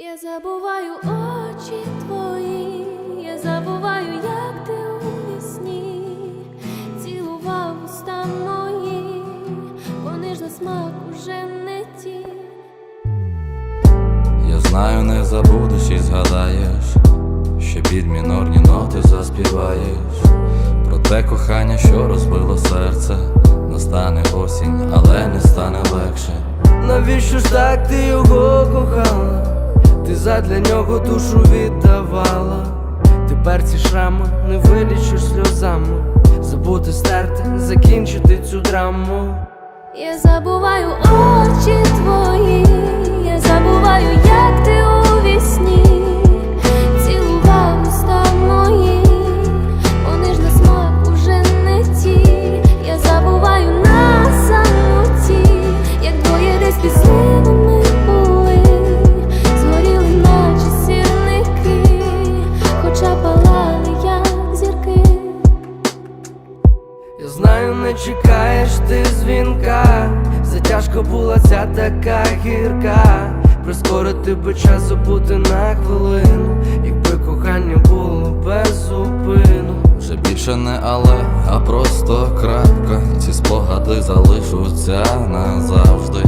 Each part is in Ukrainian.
Я забуваю очі твої, я забуваю, як ти у вісні цілував уста мої, ж на смак уже не ті. Я знаю, не забудеш і згадаєш, ще під мінорні ноти заспіваєш про те кохання, що розбило серце. Настане осінь, але не стане легше. Навіщо ж так ти його кохала? Ти задля нього душу віддавала. Тепер ці шрами не вилічиш сльозами. Забути стерти, закінчити цю драму. Я забуваю очі твої, чекаєш ти дзвінка. затяжко була ця така гірка. Прискорити би час забути на хвилину, якби кохання було без зупину. Вже більше не але, а просто крапка. Ці спогади залишуться назавжди.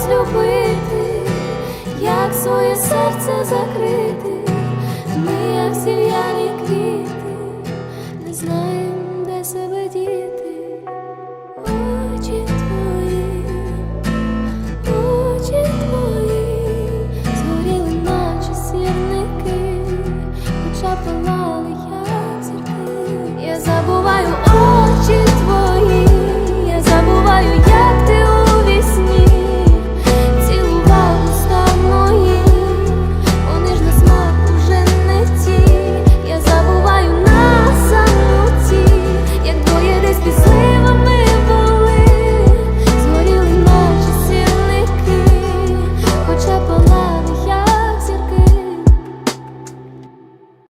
розлюбити, як своє серце закрити, ми, як сім'яні квіти, не знаємо, де себе діти.